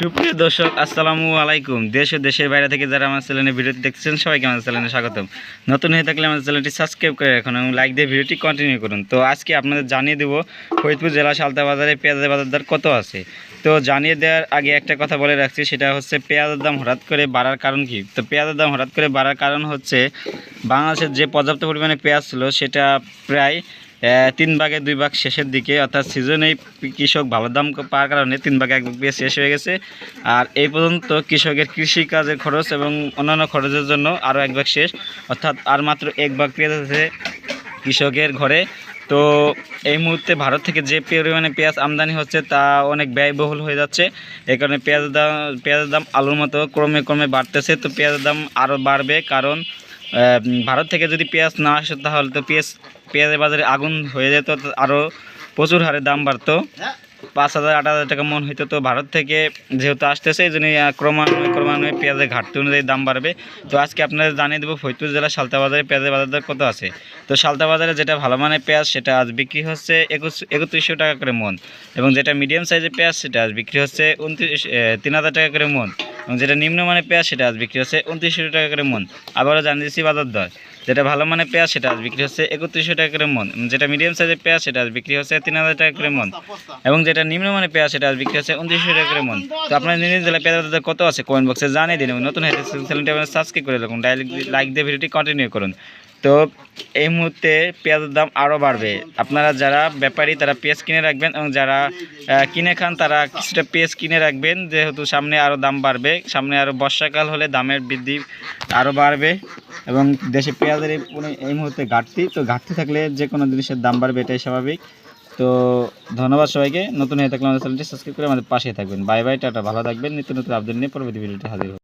সুপ্রিয় দর্শক, আসসালামু আলাইকুম। দেশ ও দেশের বাইরে থেকে যারা আমার চ্যানেলে ভিডিওটি দেখছেন সবাইকে আমার চ্যানেলে স্বাগতম। নতুন হয়ে থাকলে আমার চ্যানেলটি সাবস্ক্রাইব করে রাখুন এবং লাইক দিয়ে ভিডিওটি কন্টিনিউ করুন। তো আজকে আপনাদের জানিয়ে দেবো, ফরিদপুর জেলা সালতা বাজারে পেঁয়াজের বাজার দর কত আছে? তো জানিয়ে দেওয়ার আগে একটা কথা বলে রাখছি, সেটা হচ্ছে পেঁয়াজের দাম হঠাৎ করে বাড়ার কারণ কি? তো পেঁয়াজের দাম হঠাৎ করে বাড়ার কারণ হচ্ছে বাংলাদেশের যে পর্যাপ্ত পরিমাণে পেঁয়াজ ছিল, সেটা প্রায় তিন ভাগে দুই ভাগ শেষের দিকে, অর্থাৎ সিজনেই কৃষক ভালো দাম পাওয়ার কারণে তিন ভাগে এক ভাগ শেষ হয়ে গেছে। আর এই পর্যন্ত কৃষকের কৃষিকাজের খরচ এবং অন্যান্য খরচের জন্য আরও এক ভাগ শেষ, অর্থাৎ আর মাত্র এক ভাগ পেঁয়াজ আছে কৃষকের ঘরে। তো এই মুহূর্তে ভারত থেকে যে পরিমাণে পেঁয়াজ আমদানি হচ্ছে তা অনেক ব্যয়বহুল হয়ে যাচ্ছে। এ কারণে পেঁয়াজের দাম পেঁয়াজের দাম আলুর মতো ক্রমে ক্রমে বাড়তেছে। তো পেঁয়াজের দাম আরও বাড়বে কারণ ভারত থেকে যদি পেঁয়াজ না আসে তাহলে তো পেঁয়াজ, পেঁয়াজের বাজারে আগুন হয়ে যেত আরও প্রচুর হারে দাম বাড়তো। পাঁচ হাজার, আট হাজার টাকা মন হইতো তো ভারত থেকে যেহেতু আসতেছে, এই জন্য ক্রমান্বয়ে ক্রমান্বয়ে পেঁয়াজের ঘাটতি অনুযায়ী দাম বাড়বে। তো আজকে আপনাদের জানিয়ে দেবো ফরিদপুর জেলার সালতা বাজারে পেঁয়াজের বাজার দর কত আছে? তো সালতা বাজারে যেটা ভালো মানের পেঁয়াজ, সেটা আজ বিক্রি হচ্ছে একুশ, একত্রিশশো টাকা করে মন। এবং যেটা মিডিয়াম সাইজের পেঁয়াজ, সেটা আজ বিক্রি হচ্ছে উনত্রিশ তিন হাজার টাকা করে মন। যেটা নিম্নমানের পেঁয়াজ, সেটা আজ বিক্রি হচ্ছে উনত্রিশশো টাকা করে মন। আবারও জানিয়ে দিচ্ছি বাজার দর। যেটা ভালো মানের পেঁয়াজ, সেটা আজ বিক্রি হচ্ছে একত্রিশশো টাকা করে মন। এবং যেটা মিডিয়াম সাইজের পেঁয়াজ, সেটা আজ বিক্রি হচ্ছে তিন হাজার টাকা করে মন। এবং যেটা নিম্নমানের পেঁয়াজ, সেটা আজ বিক্রি হচ্ছে উনত্রিশশো টাকা করে মন। তো আপনার নিজের নিজ জেলায় পেঁয়াজ বাজার কত আছে, কমেন্ট বক্সে জানিয়ে দিন। এবং নতুন হয়েছে সাবস্ক্রাইব করে রাখুন। ডাইরেক্ট লাইক দিয়ে ভিডিওটি কন্টিনিউ করুন। তো এই মুহূর্তে পেঁয়াজের দাম আরও বাড়বে। আপনারা যারা ব্যাপারী, তারা পেঁয়াজ কিনে রাখবেন এবং যারা কিনে খান, তারা কিছুটা পেঁয়াজ কিনে রাখবেন, যেহেতু সামনে আরও দাম বাড়বে। সামনে আরও বর্ষাকাল হলে দামের বৃদ্ধি আরও বাড়বে এবং দেশে পেঁয়াজের এই মুহূর্তে ঘাটতি। তো ঘাটতি থাকলে যে কোনো জিনিসের দাম বাড়বে, এটাই স্বাভাবিক। তো ধন্যবাদ সবাইকে। নতুন হয়ে থাকলে আমাদের চ্যানেলটি সাবস্ক্রাইব করে আমাদের পাশে থাকবেন। Bye bye, tata. ভালো থাকবেন। নিত্য নতুন আপডেট নিয়ে পরবর্তী ভিডিওটি হাজির।